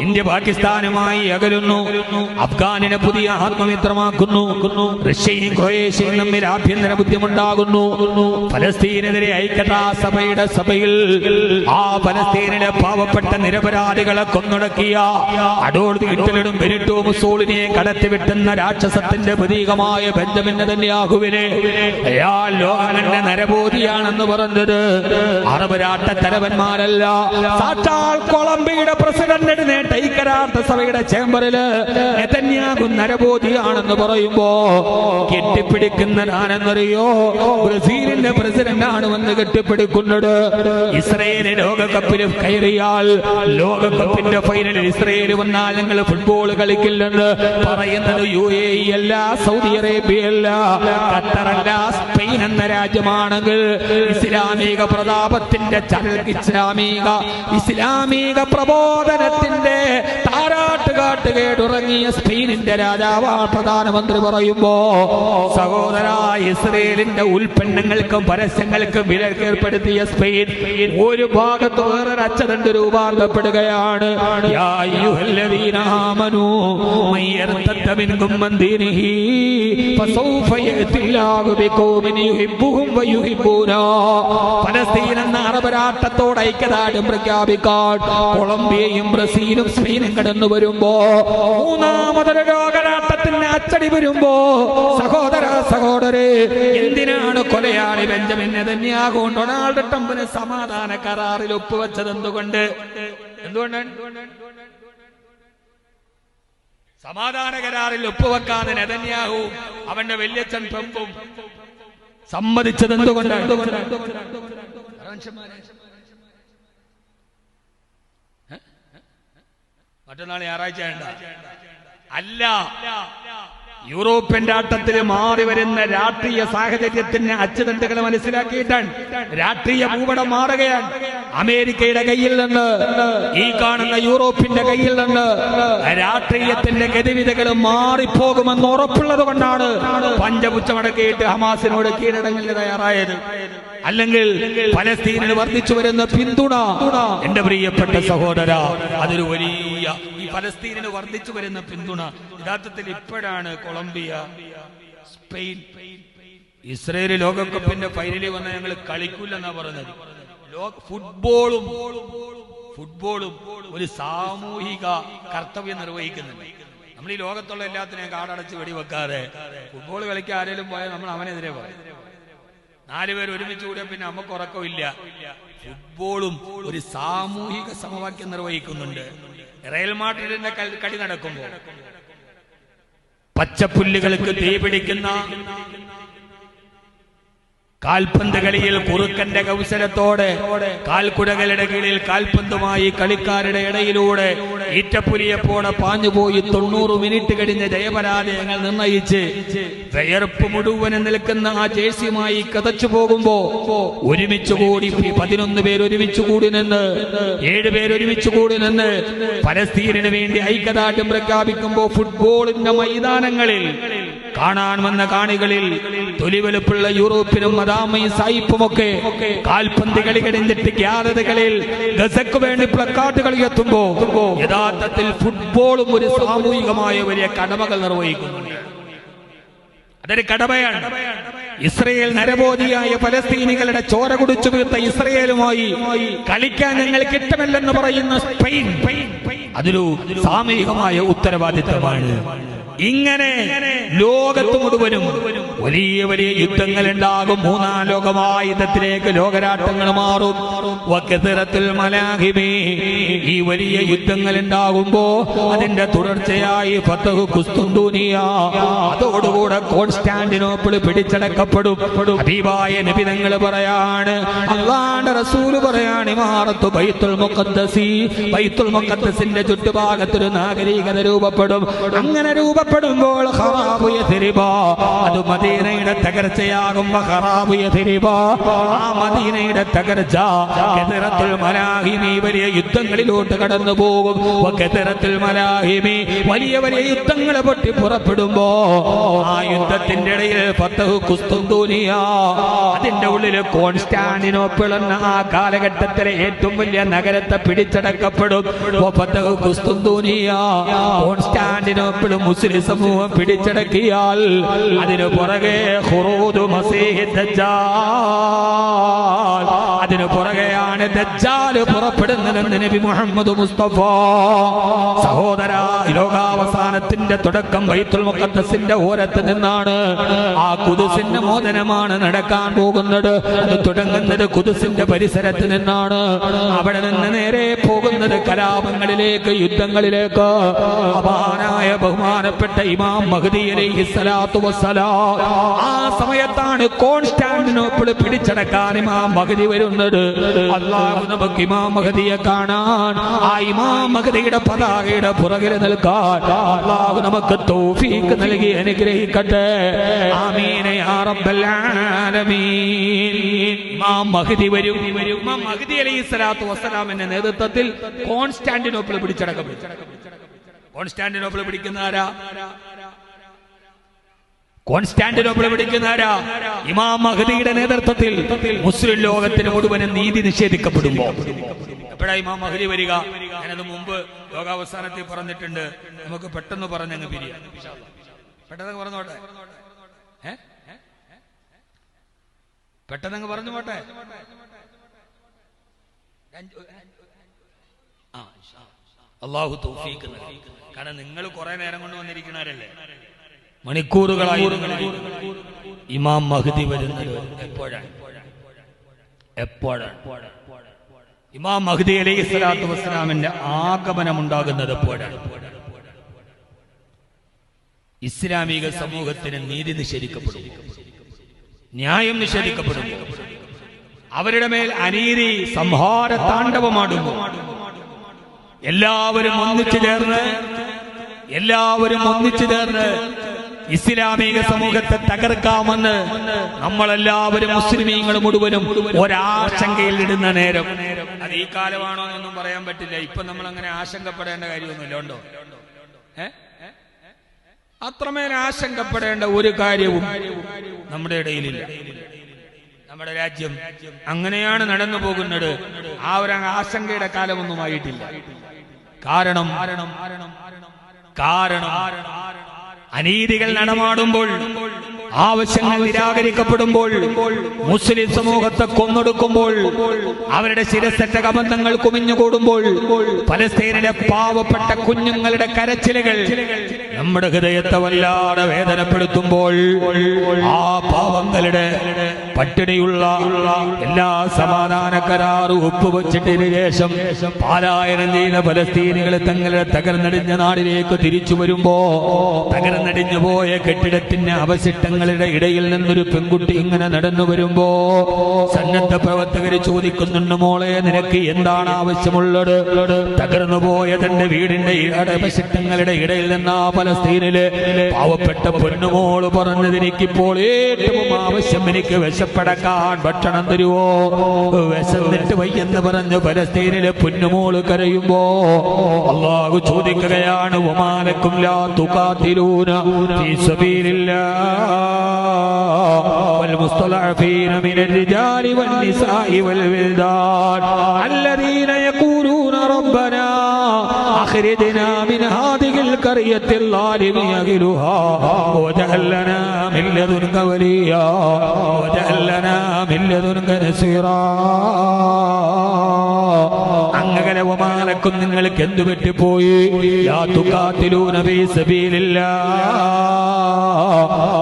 India പാകിസ്ഥാനുമായി അകലുന്നു. അഫ്ഗാനിനെ പുതിയ ആത്മമിത്രമാക്കുന്നു. റഷ്യയും ക്രൊയേഷ്യയും തമ്മിൽ ആഭ്യന്തര ബുദ്ധിമുണ്ടാകുന്നു ഫലസ്തീനെതിരെ ഐക്യതാസഭയുടെ സഭയിൽ ആ ഫലസ്തീനിലെ പാവപ്പെട്ട നിരപരാധികളെ കൊന്നൊടക്കിയ അഡോൾഫ് ഹിറ്റ്ലറും ബെനിറ്റോ മുസോളിനിയെ കടത്തിവിട്ടുന്ന രാക്ഷസത്തിന്റെ പ്രതീകമായ ബെഞ്ചമിൻ ആഹുവിനെ അയാൾ ലോകനന്റെ നരബോധിയാണെന്ന് പറഞ്ഞത്. അറബ് രാട്ട തലവന്മാരല്ല സാക്ഷാൽ കൊളംബിയുടെ പ്രസിഡന്റ് എഴുന്നേറ്റ ഐക്യരാഷ്ട്ര സഭയുടെ ചേംബറിൽ നരബോധിയാണെന്ന് പറയുമ്പോ കെട്ടിപ്പിടിക്കുന്നതാണെന്നറിയോ ബ്രസീലിന്റെ പ്രസിഡന്റ് ആണ് വന്ന് കെട്ടിപ്പിടിക്കുന്നത്. ഇസ്രയേൽ ലോകകപ്പിൽ കയറിയാൽ ലോകകപ്പിന്റെ ഫൈനലിൽ ഇസ്രയേൽ വന്നാൽ ഞങ്ങൾ ഫുട്ബോൾ കളിക്കില്ലെന്ന് പറയുന്നത് യു എ അല്ല സൗദി അറേബ്യ അല്ല. ഖത്തറല്ല സ്പെയിൻ എന്ന രാജ്യമാണെങ്കിൽ ഇസ്ലാമിക പ്രതാപത്തിന്റെ ചരൽ ഇസ്ലാമിക ഇസ്ലാമിക പ്രബോധനത്തിന്റെ താരാട്ടുകാട്ട് കേട്ടുറങ്ങിയ സ്പെയിനിന്റെ രാജാവാ പ്രധാനമന്ത്രി പറയുമ്പോ സഹോദര ഇസ്രയേലിന്റെ ഉൽപ്പന്നങ്ങൾക്കും പരസ്യങ്ങൾക്കും വില ഏർപ്പെടുത്തിയ സ്പെയിൻ ഒരു ഭാഗത്ത് വേറെ യുഹിബ്ബുഹും വയുഹിബ്ബൂനാ. ഫലസ്തീൻ എന്ന അറബ് രാഷ്ട്രത്തോട് ഐക്യദാർഢ്യം പ്രഖ്യാപിക്കാൻ കൊളംബിയയും ബ്രസീലും സ്പെയിനും കടന്നു വരുമ്പോ മൂന്നാമതൊരു രോഗരാട്ടത്തിന് അച്ചടി വരുമ്പോ സഹോദര സഹോദരേ എന്തിനാണ് കൊലയാളി ബെഞ്ചമിൻ നെതന്യാഹു ഡൊണാൾഡ് ട്രംപിന് സമാധാന കരാറിൽ ഒപ്പുവെച്ചത് എന്തുകൊണ്ട്? എന്തുകൊണ്ടാണ് സമാധാന കരാറിൽ ഒപ്പുവെക്കാതെ നെതന്യാഹു അവന്റെ വല്യച്ഛൻ ട്രംപും സമ്മതിച്ചത് എന്തുകൊണ്ടാണ് മറ്റന്നാൾ ഞായറാഴ്ച അല്ല യൂറോപ്യൻ രാഷ്ട്രത്തിൽ മാറി വരുന്ന രാഷ്ട്രീയ സാഹചര്യത്തിന് അച്ചുതണ്ടുകൾ മനസ്സിലാക്കിയിട്ടാണ് രാഷ്ട്രീയ ഭൂപടം മാറുകയാണ്. അമേരിക്കയുടെ കയ്യിൽ നിന്ന് ഈ കാണുന്ന യൂറോപ്പിന്റെ കയ്യിൽ നിന്ന് രാഷ്ട്രീയത്തിന്റെ ഗതിവിധികൾ മാറിപ്പോകുമെന്ന് ഉറപ്പുള്ളത് കൊണ്ടാണ് പഞ്ചപുച്ചമടക്കിയിട്ട് ഹമാസിനോട് കീഴടങ്ങലിന് തയ്യാറായത്. അല്ലെങ്കിൽ പലസ്തീനിൽ വർദ്ധിച്ചു വരുന്ന പിന്തുണ. എന്റെ പ്രിയപ്പെട്ട സഹോദര അതൊരു വലിയ ഈ ഫലസ്തീനിന് വർദ്ധിച്ചു വരുന്ന പിന്തുണ യഥാർത്ഥത്തിൽ ഇപ്പോഴാണ് കൊളംബിയ സ്പെയിൻ. ഇസ്രയേൽ ലോകകപ്പിന്റെ ഫൈനലിൽ വന്ന ഞങ്ങൾ കളിക്കൂലെന്നാ പറഞ്ഞത്. ഫുട്ബോളും ഫുട്ബോളും ഒരു സാമൂഹിക കർത്തവ്യം നിർവഹിക്കുന്നുണ്ട്. നമ്മൾ ഈ ലോകത്തുള്ള എല്ലാത്തിനെയും കാടടച്ച് വെടിവെക്കാതെ ഫുട്ബോൾ കളിക്കാൻ ആരെങ്കിലും പോയാൽ നമ്മൾ അവനെതിരെ പറയും. നാലുപേർ ഒരുമിച്ച് കൂടിയ പിന്നെ നമുക്ക് ഉറക്കമില്ല. ഫുട്ബോളും ഒരു സാമൂഹിക സമവാക്യം നിർവഹിക്കുന്നുണ്ട്. റയൽ മാഡ്രിഡിന്റെ കളി നടക്കുമ്പോൾ പച്ചപ്പുല്ലുകൾക്ക് തീ പിടിക്കുന്ന കാൽപന്ത് കളിയിൽ കുറുക്കന്റെ കൗശലത്തോടെ കാൽക്കുടകളുടെ കീഴിൽ കാൽപന്തുമായി കളിക്കാരുടെ ഇടയിലൂടെ ഈറ്റപ്പുലിയെപ്പോടെ പാഞ്ഞുപോയി തൊണ്ണൂറ് മിനിറ്റ് കഴിഞ്ഞ ജയപരാജയങ്ങൾ നിർണയിച്ച് വിയർപ്പ് മുഴുവൻ നിൽക്കുന്ന ആ ജേഴ്സിയുമായി കതച്ചു പോകുമ്പോ ഒരുമിച്ച് കൂടി പതിനൊന്ന് പേര് ഒരുമിച്ച് കൂടി നിന്ന് ഏഴുപേര് ഒരുമിച്ച് കൂടി നിന്ന് പലസ്തീനിന് വേണ്ടി ഐക്യദാർഢ്യം പ്രഖ്യാപിക്കുമ്പോ ഫുട്ബോളിന്റെ മൈതാനങ്ങളിൽ കാണാൻ വന്ന കാണികളിൽ തൊലിവലുപ്പുള്ള യൂറോപ്പിനും മദാമയും സായിപ്പുമൊക്കെ കാൽപന്ത് കളി കഴിഞ്ഞിട്ട് ഗ്യാതകളിൽ ഗസക്ക് വേണ്ടി പ്ലക്കാർഡുകൾ എത്തുമ്പോ യഥാർത്ഥത്തിൽ ഫുട്ബോളും ഒരു സാമൂഹികമായ വലിയ കടമകൾ നിർവഹിക്കുന്നു. അതൊരു കടമയാണ്. ഇസ്രയേൽ നരബോധിയായ പലസ്തീനികളുടെ ചോര കുടിച്ചു വീർത്ത ഇസ്രയേലുമായി കളിക്കാൻ ഞങ്ങൾക്ക് ഇഷ്ടമല്ലെന്ന് പറയുന്ന സ്പെയിൻ. അതൊരു സാമൂഹികമായ ഉത്തരവാദിത്തമാണ്. ഇങ്ങനെ ലോകത്ത് മുഴുവനും വലിയ വലിയ യുദ്ധങ്ങൾ ഉണ്ടാകും മൂന്നാം ലോകമായുധത്തിലേക്ക് ലോകരാട്ടങ്ങൾ മാറും. ഈ വലിയ യുദ്ധങ്ങൾ ഉണ്ടാകുമ്പോ അതിന്റെ തുടർച്ചയായി കുസ്തുന്തൂനിയ അതോടുകൂടെ കോൺസ്റ്റാന്റിനോപ്പിൾ പിടിച്ചടക്കപ്പെടും. ഹബീബായ നബിതങ്ങൾ പറയാണ് അള്ളാണ്ട് റസൂൽ പറയാണ് ഇമാറത്തു ബൈത്തുൽ മുഖദ്ദസി. ബൈത്തുൽ മുഖദ്ദസിന്റെ ചുറ്റുഭാഗത്തൊരു നാഗരികത രൂപപ്പെടും. അങ്ങനെ രൂപപ്പെട്ട പുറപ്പെടുമ്പോൾ ഹറാബുയ യഥരിബ അത് മദീനയുടെ തകർച്ചയാകുമ്പോ ഹറാബുയ യഥരിബ ആ മദീനയുടെ തകർച്ച കെതിരത്തിൽ മലാഹിമി വലിയ യുദ്ധങ്ങളിലോട്ട് കടന്നു പോകും. കെതിരത്തിൽ മലാഹിമി വലിയ വലിയ യുദ്ധങ്ങളെ പൊട്ടി പുറപ്പെടുമ്പോ ആ യുദ്ധത്തിന്റെ ഇടയിൽ പത്തഹു കുസ്തുന്തൂനിയ അതിന്റെ ഉള്ളിൽ കോൺസ്റ്റാന്റിനോപ്പിൾ എന്ന ആ കാലഘട്ടത്തിലെ ഏറ്റവും വലിയ നഗരത്തെ പിടിച്ചടക്കപ്പെടും. കോൺസ്റ്റാന്റിനോപ്പിൾ മുസ്ലിം സമൂഹം പിടിച്ചടക്കിയാൽ അതിനു പുറകെ ഹുറൂദു മസീഹ് അതിനു ദജ്ജാൽ പുറപ്പെടുന്നതെന്ന് നബി മുഹമ്മദ് മുസ്തഫ. സഹോദര ലോകാവസാനത്തിന്റെ തുടക്കം ബൈത്തുൽ മുഖദ്ദസിന്റെ ഓരത്ത് നിന്നാണ്. ആ കുതിസിന്റെ മോചനമാണ് നടക്കാൻ പോകുന്നത്. അത് തുടങ്ങുന്നത് കുതിസിന്റെ പരിസരത്ത് നിന്നാണ്. അവിടെ നിന്ന് നേരെ പോകുന്നത് കലാപങ്ങളിലേക്ക് യുദ്ധങ്ങളിലേക്ക്. അപാനായ ബഹുമാനപ്പെട്ട ഇമാം മഹദി അലൈഹി സ്വലാത്തു വസ്സലാം. ആ സമയത്താണ് കോൺസ്റ്റാന്റിനോപ്പിൾ പിടിച്ചടക്കാൻ ഇമാം മഹദി വരുന്നത്. അള്ളാഹു നമുക്ക് മഹദിയെ കാണാൻ ആ ഇമാം മഹദിയുടെ പതാകയുടെ പുറകിൽ നിൽക്കാൻ അള്ളാഹു നമുക്ക് തോഫീക്ക് നൽകി അനുഗ്രഹിക്കട്ടെ. ആമീനെ യാ റബ്ബൽ ആലമീൻ. ഇമാം മഹദി വരും. ഇമാം മഹദി അലൈഹി സ്വലാത്തു വസ്സലാമിന്റെ നേതൃത്വത്തിൽ കോൺസ്റ്റാന്റിനോപ്പിൾ പിടിച്ചടക്കപ്പെടും കോൺസ്റ്റാന്റിനോപ്പിൾ പിടിക്കുന്ന ആരാ? കോൺസ്റ്റാന്റിനോപ്പിൾ പിടിക്കുന്ന ആരാ? ഇമാം മഹദിയുടെ നേതൃത്വത്തിൽ മുസ്ലിം ലോകത്തിന് മുഴുവനും നീതി നിഷേധിക്കപ്പെടുമ്പോ. എപ്പോഴാ ഇമാം മഹദി വരിക? ഞാനത് മുമ്പ് ലോകാവസാനത്തിൽ പറഞ്ഞിട്ടുണ്ട്. നമുക്ക് പെട്ടെന്ന് പറഞ്ഞങ്ങ് പിരിയാം. പെട്ടെന്ന് പറഞ്ഞോട്ടെ പെട്ടെന്ന് പറഞ്ഞു പോട്ടെ? അള്ളാഹു തൗഫീഖ് നൽകി. കാരണം നിങ്ങൾ കുറെ നേരം കൊണ്ട് വന്നിരിക്കണവരല്ലേ? മണിക്കൂറുകളായി ഇമാം മഹദി വരുന്നത് എപ്പോഴാണ്? എപ്പോഴാണ്? ഇമാം മഹദി അലൈഹി സ്വലാത്തു വസ്സലാമിന്റെ ആഗമനം ഉണ്ടാകുന്നത് എപ്പോഴാണ്? ഇസ്ലാമിക സമൂഹത്തിന് നീതി നിഷേധിക്കപ്പെടും. ന്യായം നിഷേധിക്കപ്പെടും. അവരുടെ മേൽ അനീതി സംഹാര താണ്ഡവമാടുന്നു. എല്ലാവരും ഒന്നിച്ചു ചേർന്ന് എല്ലാവരും ഒന്നിച്ചു ചേർന്ന് ഇസ്ലാമിക സമൂഹത്തെ തകർക്കാമെന്ന് നമ്മളെല്ലാവരും മുസ്ലിമീങ്ങൾ മുഴുവനും ഒരാശങ്കയിൽ ഇടുന്ന നേരം. അത് ഈ കാലമാണോ എന്നൊന്നും പറയാൻ പറ്റില്ല. ഇപ്പൊ നമ്മൾ അങ്ങനെ ആശങ്കപ്പെടേണ്ട കാര്യമൊന്നുമില്ല ഉണ്ടോ? അത്രമേൽ ആശങ്കപ്പെടേണ്ട ഒരു കാര്യവും നമ്മുടെ ഇടയിലില്ല. നമ്മുടെ രാജ്യം അങ്ങനെയാണ് നടന്നു പോകുന്നത്. ആ ഒരു ആശങ്കയുടെ കാലമൊന്നും ആയിട്ടില്ല. കാരണം കാരണം അനീതികൾ നടമാടുമ്പോൾ ആവശ്യങ്ങൾ നിരാകരിക്കപ്പെടുമ്പോൾ മുസ്ലിം സമൂഹത്തെ കൊന്നൊടുക്കുമ്പോൾ അവരുടെ ശിരസറ്റ കബന്ധങ്ങൾ കുമിഞ്ഞുകൂടുമ്പോൾ പലസ്തീനിലെ പാവപ്പെട്ട കുഞ്ഞുങ്ങളുടെ കരച്ചിലുകൾ നമ്മുടെ ഹൃദയത്തെ വല്ലാതെ വേദനപ്പെടുത്തുമ്പോൾ ആ പാവങ്ങളുടെ പട്ടിണിയുള്ള എല്ലാ സമാധാന കരാറും ഒപ്പുവച്ചിട്ടതിനു ശേഷം പാലായനം ചെയ്ത ഫലസ്തീനികൾ തങ്ങളുടെ തകർന്നടിഞ്ഞ നാടിലേക്ക് തിരിച്ചു വരുമ്പോ തകർന്നടിഞ്ഞു പോയ കെട്ടിടത്തിന്റെ അവശിഷ്ടങ്ങളുടെ ഇടയിൽ നിന്നൊരു പെൺകുട്ടി ഇങ്ങനെ നടന്നു വരുമ്പോ സന്നദ്ധ പ്രവർത്തകർ ചോദിക്കുന്നുണ്ട് മോളെ നിനക്ക് എന്താണ് ആവശ്യമുള്ളത്? തകർന്നു പോയ തന്റെ വീടിന്റെ അവശിഷ്ടങ്ങളുടെ ഇടയിൽ നിന്ന് ആ ഫലസ്തീനിൽ പാവപ്പെട്ട പൊന്നുമോൾ പറഞ്ഞത് എനിക്കിപ്പോൾ ഏറ്റവും ആവശ്യം എനിക്ക് വിശപ്പടക്കാൻ ഭക്ഷണം തരുവോ വിശന്നിട്ട് വയ്യെന്ന് പറഞ്ഞു ഫലസ്തീനിലെ പൊന്നുമോള് കരയുമ്പോ അള്ളാഹു ചോദിക്കുകയാണ് ഒമാലക്കും ലാ തുകാത്തിലൂന ഫീ സബീലില്ലാ والمستضعفين من الرجال والنساء والولدان الذين يقولون ربنا أخرجنا من هذه القرية الظالم أهلها واجعل لنا من لدنك وليا واجعل لنا من لدنك نصيرا അങ്ങനെ ഒമാനക്കും നിങ്ങൾക്ക് എന്തു പറ്റിപ്പോയി?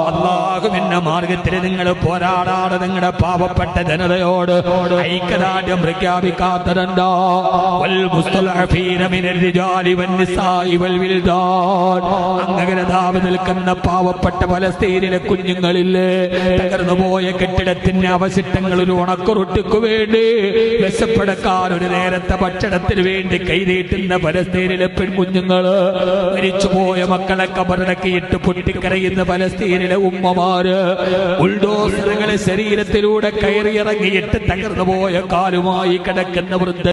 അള്ളാഹുവിന്റെ മാർഗത്തിൽ നിങ്ങൾ പോരാടാതെ നിങ്ങളുടെ പാവപ്പെട്ട ജനതയോട്. ഐക്യദാർഢ്യം പ്രഖ്യാപിക്കാത്തതുണ്ടോ അങ്ങനെ ദാവ് നിൽക്കുന്ന പാവപ്പെട്ട പലസ്തീനിലെ കുഞ്ഞുങ്ങളില്ലേ തകർന്നു പോയ കെട്ടിടത്തിന്റെ അവശിഷ്ടങ്ങളിൽ ഉണക്കുറുട്ടിക്കു വേണ്ടി വിശപ്പടക്കാൻ ഒരു നേരത്തെ ഭക്ഷണത്തിന് വേണ്ടി കൈനീട്ടുന്ന പലസ്തീനിലെ പെൺകുഞ്ഞുങ്ങൾ മരിച്ചുപോയ മക്കളെ കബറടക്കിയിട്ട് പൊട്ടിക്കരയുന്ന പലസ്തീനിലെ ഉമ്മമാര് ഉൾഡോസറുകളെ ശരീരത്തിലൂടെ കയറിയിറങ്ങിയിട്ട് തകർന്നു പോയ കാലുമായി കിടക്കുന്ന വൃദ്ധ